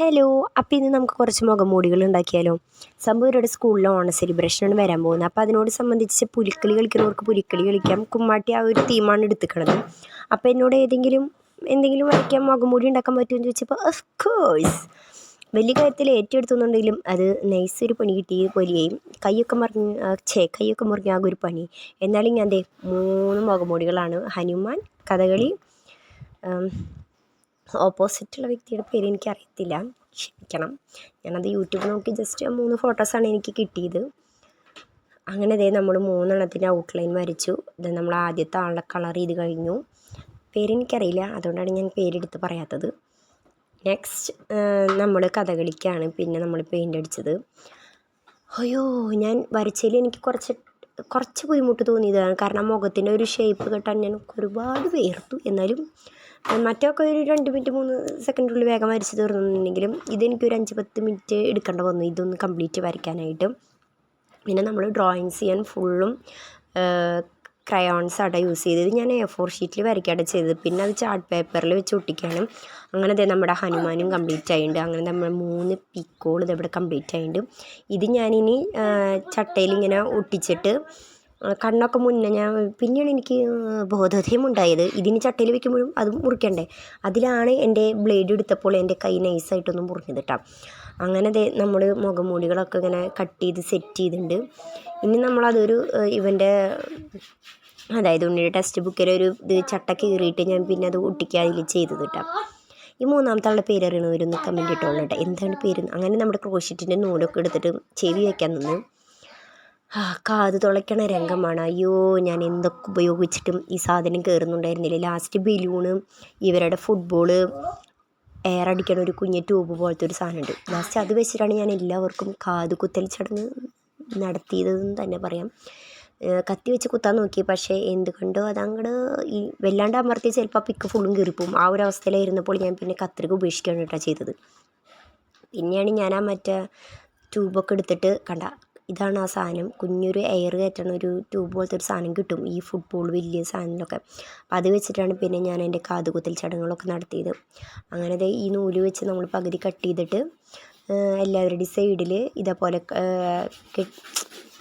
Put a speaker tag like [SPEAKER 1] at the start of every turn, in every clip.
[SPEAKER 1] Hello അപ്പോൾ ഇന്ന് നമുക്ക് കുറച്ച് മുഖംമൂടികൾ ഉണ്ടാക്കിയാലോ? സംഭവം ഇവരുടെ സ്കൂളിൽ ഓണ സെലിബ്രേഷനാണ് വരാൻ പോകുന്നത്. അപ്പോൾ അതിനോട് സംബന്ധിച്ച് പുലിക്കളി കളിക്കുന്നവർക്ക് പുലിക്കളി കളിക്കാം. കുമ്മാട്ടി ആ ഒരു തീമാണ് എടുത്തിക്കണത് അപ്പോൾ എന്നോട് ഏതെങ്കിലും എന്തെങ്കിലും വരയ്ക്കാൻ മുഖംമൂടി ഉണ്ടാക്കാൻ പറ്റുമെന്ന് ചോദിച്ചപ്പോൾ ഓഫ് കോഴ്സ് വലിയ കാര്യത്തിൽ ഏറ്റെടുത്തുന്നുണ്ടെങ്കിലും അത് നൈസ് ഒരു പണി കിട്ടി പൊലിയേയും കൈയൊക്കെ മറിഞ്ഞ് ഛേ കൈയൊക്കെ മുറിഞ്ഞ ആകെ ഒരു പണി. എന്നാലും ഞാൻ ദേ മൂന്ന് മുഖംമൂടികളാണ്. ഹനുമാൻ കഥകളി ഓപ്പോസിറ്റുള്ള വ്യക്തിയുടെ പേര് എനിക്ക് എനിക്കറിയത്തില്ല. ക്ഷമിക്കണം. ഞാനത് യൂട്യൂബ് നോക്കി ജസ്റ്റ് ആ മൂന്ന് ഫോട്ടോസാണ് എനിക്ക് കിട്ടിയത്. അങ്ങനെ ദേ നമ്മൾ മൂന്നെണ്ണത്തിന്റെ ഔട്ട്ലൈൻ വരച്ചു. ഇത് നമ്മൾ ആദ്യത്തെ ആളുടെ കളർ ചെയ്ത് കഴിഞ്ഞു. പേരെനിക്കറിയില്ല അതുകൊണ്ടാണ് ഞാൻ പേരെടുത്ത് പറയാത്തത്. നെക്സ്റ്റ് നമ്മൾ കഥകളിക്കാണ്. പിന്നെ നമ്മൾ പെയിന്റ് അടിച്ചത്. അയ്യോ ഞാൻ വരച്ചതിൽ എനിക്ക് കുറച്ച് കുറച്ച് ബുദ്ധിമുട്ട് തോന്നിയതാണ്. കാരണം മുഖത്തിന്റെ ഒരു ഷേപ്പ് കിട്ടാൻ ഞാൻ ഒരുപാട് വേർത്തു. എന്നാലും മറ്റൊക്കെ ഒരു രണ്ട് മിനിറ്റ് മൂന്ന് സെക്കൻഡിനുള്ളിൽ വേഗം വരച്ച് തീർന്നിട്ടുണ്ടെങ്കിലും ഇതെനിക്കൊരു അഞ്ച് പത്ത് മിനിറ്റ് എടുക്കേണ്ട വന്നു. ഇതൊന്ന് കംപ്ലീറ്റ് വരയ്ക്കാനായിട്ട്. പിന്നെ നമ്മൾ ഡ്രോയിങ്സ് ചെയ്യാൻ ഫുള്ളും ക്രയോൺസ് ആട്ടോ യൂസ് ചെയ്തത്. ഞാൻ എ ഫോർ ഷീറ്റിൽ വരയ്ക്കാണ് ചെയ്തത്. പിന്നെ അത് ചാർട്ട് പേപ്പറിൽ വെച്ച് ഒട്ടിക്കാനും. അങ്ങനെ ദേ നമ്മുടെ ഹനുമാനും കംപ്ലീറ്റ് ആയിട്ടുണ്ട് അങ്ങനെ നമ്മുടെ മൂന്ന് പിക്കോൾ ഇതവിടെ കംപ്ലീറ്റ് ആയിട്ടുണ്ട് ഇത് ഞാനിനി ചട്ടയിൽ ഇങ്ങനെ ഒട്ടിച്ചിട്ട് കണ്ണൊക്കെ മുന്നേ ഞാൻ പിന്നെയാണ് എനിക്ക് ബോധോദയം ഉണ്ടായത്. ഇതിന് ചട്ടയിൽ വെക്കുമ്പോഴും അതും മുറിക്കണ്ടേ. അതിലാണ് എന്റെ ബ്ലേഡ് എടുത്തപ്പോൾ എന്റെ കൈ നൈസായിട്ടൊന്നും മുറിഞ്ഞത് കേട്ടോ അങ്ങനെ നമ്മൾ മുഖമൂടികളൊക്കെ ഇങ്ങനെ കട്ട് ചെയ്ത് സെറ്റ് ചെയ്തിട്ടുണ്ട് ഇനി നമ്മളതൊരു ഇവന്റെ അതായത് ഉണ്ണിയുടെ ടെക്സ്റ്റ് ബുക്കിലെ ഒരു ഇത് ചട്ട കീറിയിട്ട് ഞാൻ പിന്നെ അത് ഒട്ടിക്കുക ചെയ്ത് കേട്ടോ ഈ മൂന്നാമത്തെ ആളുടെ പേര് അറിയണവരൊന്ന് കമന്റ് ഇട്ടോളൂ കേട്ടോ എന്താണ് പേര്? അങ്ങനെ നമ്മുടെ ക്രോഷ്യറ്റിന്റെ നൂലൊക്കെ എടുത്തിട്ട് ചെവി വയ്ക്കാൻ നിന്ന്. ആ കാത് തുളയ്ക്കണ രംഗമാണ്. അയ്യോ ഞാൻ എന്തൊക്കെ ഉപയോഗിച്ചിട്ടും ഈ സാധനം കയറുന്നുണ്ടായിരുന്നില്ല ലാസ്റ്റ് ബലൂണ് ഇവരുടെ ഫുട്ബോൾ എയർ അടിക്കണ ഒരു കുഞ്ഞ് ട്യൂബ് പോലത്തെ ഒരു സാധനമുണ്ട് ലാസ്റ്റ് അത് വെച്ചിട്ടാണ് ഞാൻ എല്ലാവർക്കും കാത് കുത്തൽ ചടങ്ങ് നടത്തിയതെന്ന് തന്നെ പറയാം. കത്തി വെച്ച് കുത്താൻ നോക്കി. പക്ഷേ എന്തുകൊണ്ടോ അതങ്ങോട്ട് ഈ വല്ലാണ്ട് അമർത്തി ചിലപ്പോൾ പിക്ക് ഫുള്ളും കീറിപ്പോവും. ആ ഒരു അവസ്ഥയിലായിരുന്നപ്പോൾ ഞാൻ പിന്നെ കത്രിക ഉപേക്ഷിക്കുകയാണ് കേട്ടോ ചെയ്തത്. പിന്നെയാണ് ഞാൻ ആ മറ്റേ ട്യൂബൊക്കെ എടുത്തിട്ട് കണ്ട ഇതാണ് ആ സാധനം. കുഞ്ഞൊരു എയർ കയറ്റണ ഒരു ട്യൂബ് പോലത്തെ ഒരു സാധനം കിട്ടും. ഈ ഫുട്ബോൾ വലിയ സാധനങ്ങളൊക്കെ. അപ്പം അത് വെച്ചിട്ടാണ് പിന്നെ ഞാൻ എന്റെ കാതുകുത്തൽ ചടങ്ങുകളൊക്കെ നടത്തിയത്. അങ്ങനെ ഈ നൂൽ വെച്ച് നമ്മൾ പകുതി കട്ട് ചെയ്തിട്ട് എല്ലാവരുടെയും സൈഡിൽ ഇതേപോലെ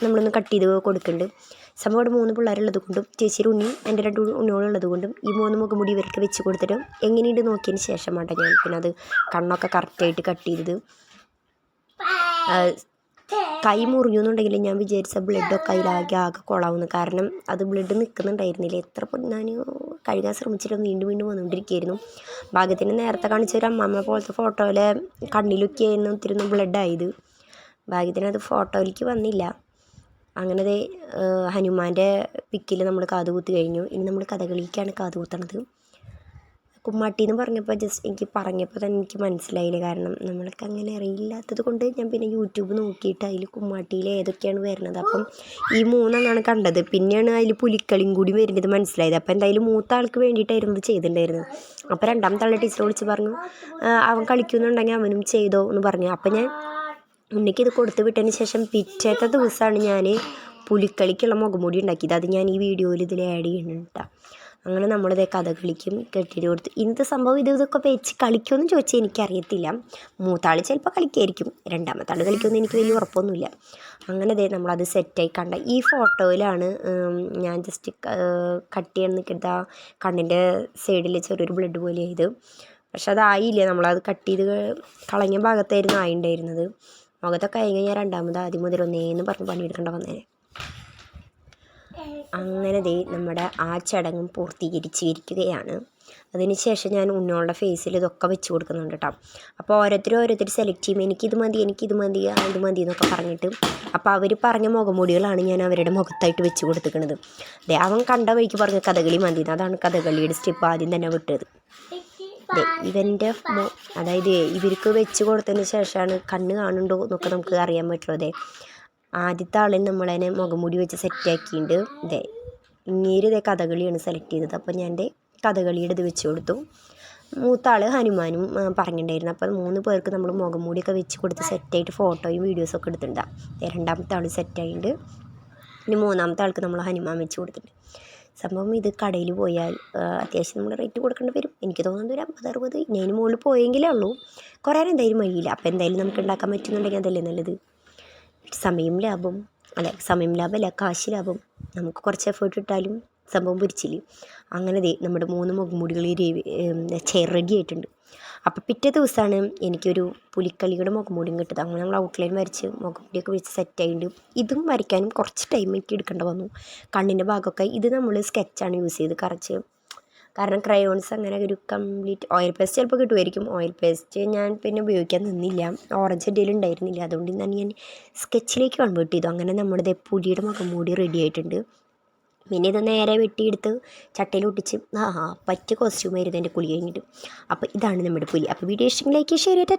[SPEAKER 1] നമ്മളൊന്ന് കട്ട് ചെയ്ത് കൊടുക്കുന്നുണ്ട് സംഭവം അവിടെ മൂന്ന് പിള്ളേരുള്ളത് കൊണ്ടും ചേച്ചിയുടെ ഉണ്ണി എന്റെ രണ്ട് ഉണ്ണികളുള്ളത് കൊണ്ടും ഈ മൂന്ന് മുഖമുടി ഇവർക്ക് വെച്ച് കൊടുത്തിട്ട് എങ്ങനെയുണ്ട് നോക്കിയതിന് ശേഷം വേണ്ട ഞാൻ പിന്നെ അത് കണ്ണൊക്കെ കറക്റ്റായിട്ട് കട്ട് ചെയ്തത്. കൈ മുറിഞ്ഞെന്നുണ്ടെങ്കിൽ ഞാൻ വിചാരിച്ച ബ്ലഡൊക്കെ അതിലാകെ ആകെ കൊളാവുന്നു. കാരണം അത് ബ്ലഡ് നിൽക്കുന്നുണ്ടായിരുന്നില്ല എത്ര ഞാൻ കഴുകാൻ ശ്രമിച്ചിട്ടും വീണ്ടും വീണ്ടും വന്നുകൊണ്ടിരിക്കുകയായിരുന്നു. ഭാഗ്യത്തിന് നേരത്തെ കാണിച്ച ഒരു അമ്മമ്മ പോലത്തെ ഫോട്ടോയിലെ കണ്ണിലൊക്കെയായിരുന്നു ഒത്തിരി ബ്ലഡായത് ഭാഗ്യത്തിന് അത് ഫോട്ടോയിലേക്ക് വന്നില്ല. അങ്ങനെ ദേ ഹനുമാന്റെ പിക്കിൽ നമ്മൾ കാതുകുത്തി കഴിഞ്ഞു. ഇനി നമ്മൾ കഥകളിക്കാണ് കാതുകുത്തണത്. കുമ്മാട്ടി എന്ന് പറഞ്ഞപ്പോൾ ജസ്റ്റ് എനിക്ക് പറഞ്ഞപ്പോൾ തന്നെ എനിക്ക് മനസ്സിലായില്ല. കാരണം നമ്മൾക്ക് അങ്ങനെ അറിയില്ലാത്തത് കൊണ്ട് ഞാൻ പിന്നെ യൂട്യൂബ് നോക്കിയിട്ട് അതിൽ കുമ്മാട്ടിയിൽ ഏതൊക്കെയാണ് വരുന്നത്. അപ്പം ഈ മൂന്നെണ്ണമാണ് കണ്ടത്. പിന്നെയാണ് അതിൽ പുലിക്കളിയും കൂടി വരുന്നത് മനസ്സിലായത്. അപ്പം എന്തായാലും മൂത്ത ആൾക്ക് വേണ്ടിയിട്ടായിരുന്നു ചെയ്തിട്ടുണ്ടായിരുന്നത്. അപ്പോൾ രണ്ടാമത്തെ ആളെ ടീച്ചർ വിളിച്ച് പറഞ്ഞു അവൻ കളിക്കുന്നുണ്ടെങ്കിൽ അവനും ചെയ്തോ എന്ന് പറഞ്ഞു. അപ്പം ഞാൻ ഉണ്ണിക്ക് ഇത് കൊടുത്തു വിട്ടതിന് ശേഷം പിറ്റേത്തെ ദിവസമാണ് ഞാൻ പുലിക്കളിക്കുള്ള മുഖംമൂടി ഉണ്ടാക്കിയത്. അത് ഞാൻ ഈ വീഡിയോയിൽ ഇതിൽ ആഡ് ചെയ്യുന്നുണ്ട് കേട്ടോ അങ്ങനെ നമ്മളിതേ കഥകളിക്കും കെട്ടിട്ട് കൊടുത്തു. ഇന്നത്തെ സംഭവം ഇത് ഇതൊക്കെ വെച്ച് കളിക്കുമെന്ന് ചോദിച്ചാൽ എനിക്കറിയത്തില്ല. മൂത്താൾ ചിലപ്പോൾ കളിക്കായിരിക്കും. രണ്ടാമത്തെ കളിക്കുമെന്ന് എനിക്ക് വലിയ ഉറപ്പൊന്നുമില്ല. അങ്ങനെ ഇതേ നമ്മളത് സെറ്റായി കണ്ട. ഈ ഫോട്ടോയിലാണ് ഞാൻ ജസ്റ്റ് കട്ട് ചെയ്യാൻ നിൽക്കുന്ന കണ്ണിന്റെ സൈഡിൽ ചെറിയൊരു ബ്ലഡ് പോലെ ആയത് പക്ഷെ അതായില്ല നമ്മളത് കട്ട് ചെയ്ത് കളഞ്ഞ ഭാഗത്തായിരുന്നു ആയിണ്ടായിരുന്നത്. മുഖത്തൊക്കെ കഴിഞ്ഞ് ഞാൻ രണ്ടാമത് ആദ്യം മുതൽ ഒന്നേന്ന് പറഞ്ഞ് പണിയെടുക്കേണ്ട വന്നേനെ അങ്ങനെ ദേ നമ്മുടെ ആ ചടങ്ങും പൂർത്തീകരിച്ചിരിക്കുകയാണ്. അതിനുശേഷം ഞാൻ ഉണ്ണോളുടെ ഫേസിൽ ഇതൊക്കെ വെച്ച് കൊടുക്കുന്നുണ്ട് കേട്ടോ. അപ്പോൾ ഓരോരുത്തർ ഓരോരുത്തർ സെലക്ട് ചെയ്യുമ്പോൾ എനിക്കിത് മതി എനിക്കിത് മതി അത് മതി എന്നൊക്കെ പറഞ്ഞിട്ട് അപ്പോൾ അവർ പറഞ്ഞ മുഖമൂടികളാണ് ഞാൻ അവരുടെ മുഖത്തായിട്ട് വെച്ച് കൊടുത്തിരിക്കുന്നത്. അവൻ കണ്ട വഴിക്ക് പറഞ്ഞ കഥകളി മതി. അതാണ് കഥകളിയുടെ സ്റ്റെപ്പ് ആദ്യം തന്നെ വിട്ടത്. ഇവന്റെ അതായത് ഇവർക്ക് വെച്ച് കൊടുത്തതിന് ശേഷമാണ് കണ്ണ് കാണുന്നുണ്ടോ എന്നൊക്കെ നമുക്ക് അറിയാൻ പറ്റുള്ളൂ. അതെ. ആദ്യത്തെ ആളിന് നമ്മളതിനെ മുഖംമൂടി വെച്ച് സെറ്റാക്കിയിട്ടുണ്ട് ഇതേ ഇങ്ങേര് ഇതേ കഥകളിയാണ് സെലക്ട് ചെയ്തത്. അപ്പോൾ ഞാൻ എന്റെ കഥകളിയുടെ ഇത് വെച്ച് കൊടുത്തു. മൂത്ത ആൾ ഹനുമാനും പറഞ്ഞിട്ടുണ്ടായിരുന്നു. അപ്പോൾ മൂന്ന് പേർക്ക് നമ്മൾ മുഖംമൂടിയൊക്കെ വെച്ച് കൊടുത്ത് സെറ്റായിട്ട് ഫോട്ടോയും വീഡിയോസൊക്കെ എടുത്തിട്ടുണ്ടാകും രണ്ടാമത്തെ ആൾ സെറ്റായിട്ടുണ്ട് ഇനി മൂന്നാമത്തെ ആൾക്ക് നമ്മൾ ഹനുമാൻ വെച്ച് കൊടുത്തിട്ടുണ്ട്. സംഭവം ഇത് കടയിൽ പോയാൽ അത്യാവശ്യം നമ്മൾ റേറ്റ് കൊടുക്കേണ്ടി വരും. എനിക്ക് തോന്നുന്നത് ഒരു അമ്പത് അറുപത് ഞാനും മുകളിൽ പോയെങ്കിലേ ഉള്ളൂ. കുറയാൻ എന്തായാലും വഴിയില്ല. അപ്പോൾ എന്തായാലും നമുക്ക് ഉണ്ടാക്കാൻ പറ്റുന്നുണ്ടെങ്കിൽ അതല്ലേ നല്ലത്? സമയം ലാഭം. അല്ല സമയം ലാഭമല്ല കാശ് ലാഭം. നമുക്ക് കുറച്ച് എഫേർട്ട് ഇട്ടാലും സംഭവം പൊരിച്ചില്ല അങ്ങനെ ദേ നമ്മുടെ മൂന്ന് മുഖംമൂടികൾ ചെയർ റെഡി ആയിട്ടുണ്ട്. അപ്പോൾ പിറ്റേ ദിവസമാണ് എനിക്കൊരു പുലിക്കളിയുടെ മുഖംമൂടിയും കിട്ടുന്നത് അങ്ങനെ നമ്മൾ ഔട്ട്ലൈൻ വരച്ച് മുഖംമൂടിയൊക്കെ വെച്ച് സെറ്റ് ആയിട്ടുണ്ട് ഇതും വരയ്ക്കാനും കുറച്ച് ടൈം എനിക്ക് എടുക്കേണ്ടി വന്നു. കണ്ണിന്റെ ഭാഗമൊക്കെ ഇത് നമ്മൾ സ്കെച്ചാണ് യൂസ് ചെയ്ത് കറച്ച്. കാരണം ക്രയോൺസ് അങ്ങനെ ഒരു കംപ്ലീറ്റ് ഓയിൽ പേസ്റ്റ് ചിലപ്പോൾ കിട്ടുമായിരിക്കും. ഓയിൽ പേസ്റ്റ് ഞാൻ പിന്നെ ഉപയോഗിക്കാൻ നിന്നില്ല. ഓറഞ്ച് ഇടയിൽ ഉണ്ടായിരുന്നില്ല. അതുകൊണ്ട് തന്നെ ഞാൻ സ്കെച്ചിലേക്ക് കൺവേർട്ട് ചെയ്തു. അങ്ങനെ നമ്മുടെ പുലിയുടെ മുഖം മൂടി റെഡി ആയിട്ടുണ്ട്. പിന്നെ ഇത് നേരെ വെട്ടിയെടുത്ത് ചട്ടയിൽ ഒട്ടിച്ച് ആ പറ്റിയ കോസ്റ്റ്യൂമായിരുന്നു എന്റെ കുളി കഴിഞ്ഞിട്ട്. അപ്പോൾ ഇതാണ് നമ്മുടെ പുലി. അപ്പോൾ വീഡിയോ ഇഷ്ടമെങ്കിൽ ലൈക്ക് ഷെയർ ചെയ്തിട്ട്